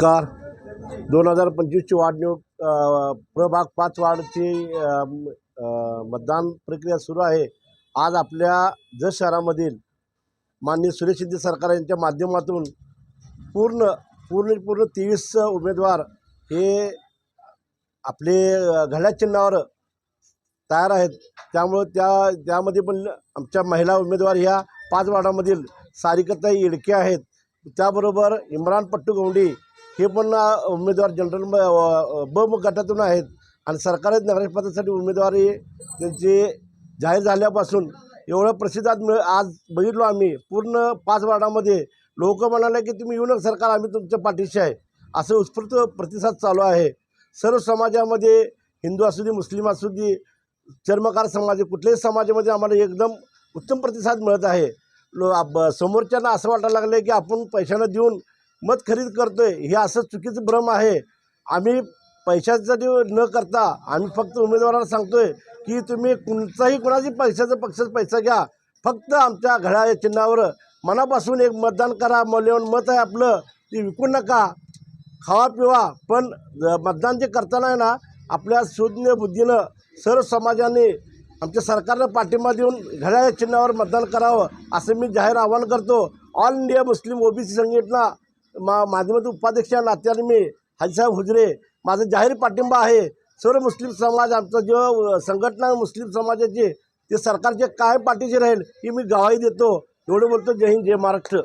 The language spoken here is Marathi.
नमस्कार. दोन हजार पंचवीसची वाढ प्रभाग पाच वार्डची मतदान प्रक्रिया सुरू आहे. आज आपल्या जत शहरामधील माननीय सुरेश शिंदे सरकार यांच्या माध्यमातून पूर्ण पूर्ण पूर्ण तेवीस उमेदवार हे आपले घड्या चिन्हावर तयार आहेत. त्यामुळं त्या त्यामध्ये पण आमच्या महिला उमेदवार ह्या पाच वार्डामधील सारिकताई इडके आहेत. त्याबरोबर इम्रान पट्टू गौंडी हे पण उमेदवार जनरल ब म गटातून आहेत. आणि सरकारी नगरपदासाठी उमेदवारी त्यांची जाहीर झाल्यापासून एवढं प्रसिद्धात मिळ आज बघितलो आम्ही. पूर्ण पाच वार्डामध्ये लोक म्हणाले की तुम्ही येऊ नका सरकार आम्ही तुमच्या पाठीशी आहे. असं उत्स्फूर्त प्रतिसाद चालू आहे. सर्व समाजामध्ये हिंदू असू दे मुस्लिम असू दे चर्मकार समाज कुठल्याही समाजामध्ये आम्हाला एकदम उत्तम प्रतिसाद मिळत आहे. लो समोरच्यांना असं वाटायला लागलं की आपण पैशानं देऊन मत खरेदी करतोय हे असं चुकीचं भ्रम आहे. आम्ही पैशासाठी न करता आम्ही फक्त उमेदवारांना सांगतोय की तुम्ही कोणताही कोणाची पैशाचा पक्षाचा पैसा घ्या. फक्त आमच्या घड्याळ चिन्हावर मनापासून एक मतदान करा. मौल्यवान मत आहे आपलं ते विकू नका. खावा पिवा पण मतदान जे करताना आहे ना आपल्या शून्य बुद्धीनं सर्व समाजाने आमच्या सरकारनं पाठिंबा देऊन घड्याळ चिन्हावर मतदान करावं असं मी जाहीर आवाहन करतो. ऑल इंडिया मुस्लिम ओबीसी संघटना मा माध्यमातील उपाध्यक्ष नात्याने मी हाजीसाहेब हुजरे माझा जाहीर पाठिंबा आहे. सर्व मुस्लिम समाज आमचा जो संघटना मुस्लिम समाजाची ते सरकारचे काय पाठीशी राहील ही मी गवाही देतो. एवढं बोलतो जय हिंद जय महाराष्ट्र.